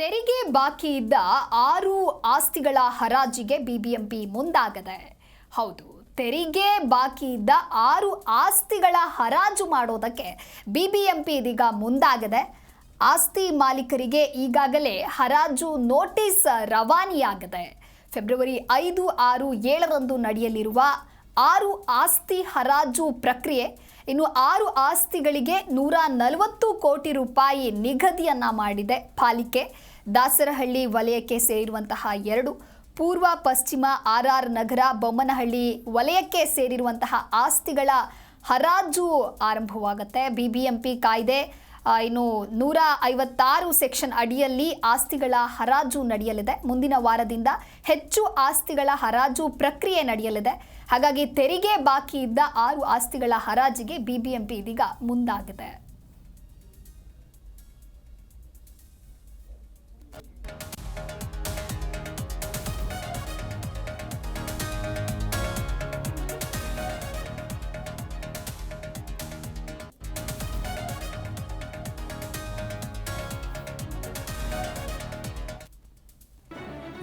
ತೆರಿಗೆ ಬಾಕಿ ಇದ್ದ ಆರು ಆಸ್ತಿಗಳ ಹರಾಜಿಗೆ ಬಿಬಿಎಂಪಿ ಮುಂದಾಗದೆ. ಹೌದು, ತೆರಿಗೆ ಬಾಕಿ ಇದ್ದ ಆರು ಆಸ್ತಿಗಳ ಹರಾಜು ಮಾಡೋದಕ್ಕೆ ಬಿಬಿಎಂಪಿ ಇದೀಗ ಮುಂದಾಗದೆ. ಆಸ್ತಿ ಮಾಲೀಕರಿಗೆ ಈಗಾಗಲೇ ಹರಾಜು ನೋಟಿಸ್ ರವಾನೆಯಾಗಿದೆ. ಫೆಬ್ರವರಿ ಐದು ಆರು ಏಳರಂದು ನಡೆಯಲಿರುವ ಆರು ಆಸ್ತಿ ಹರಾಜು ಪ್ರಕ್ರಿಯೆ ಇನ್ನು ಆರು ಆಸ್ತಿಗಳಿಗೆ ನೂರ ನಲವತ್ತು ಕೋಟಿ ರೂಪಾಯಿ ನಿಗದಿಯನ್ನ ಮಾಡಿದೆ ಪಾಲಿಕೆ. ದಾಸರಹಳ್ಳಿ ವಲಯಕ್ಕೆ ಸೇರಿರುವಂತಹ ಎರಡು ಪೂರ್ವ ಪಶ್ಚಿಮ ಆರ್ ಆರ್ ನಗರ ಬೊಮ್ಮನಹಳ್ಳಿ ವಲಯಕ್ಕೆ ಸೇರಿರುವಂತಹ ಆಸ್ತಿಗಳ ಹರಾಜು ಆರಂಭವಾಗುತ್ತೆ. ಬಿಬಿಎಂಪಿ ಕಾಯ್ದೆ ಆ, ಇನ್ನು ನೂರ ಐವತ್ತಾರು ಸೆಕ್ಷನ್ ಅಡಿಯಲ್ಲಿ ಆಸ್ತಿಗಳ ಹರಾಜು ನಡೆಯಲಿದೆ. ಮುಂದಿನ ವಾರದಿಂದ ಹೆಚ್ಚು ಆಸ್ತಿಗಳ ಹರಾಜು ಪ್ರಕ್ರಿಯೆ ನಡೆಯಲಿದೆ. ಹಾಗಾಗಿ ತೆರಿಗೆ ಬಾಕಿ ಇದ್ದ ಆರು ಆಸ್ತಿಗಳ ಹರಾಜಿಗೆ ಬಿಬಿಎಂಪಿ ಇದೀಗ ಮುಂದಾಗಿದೆ.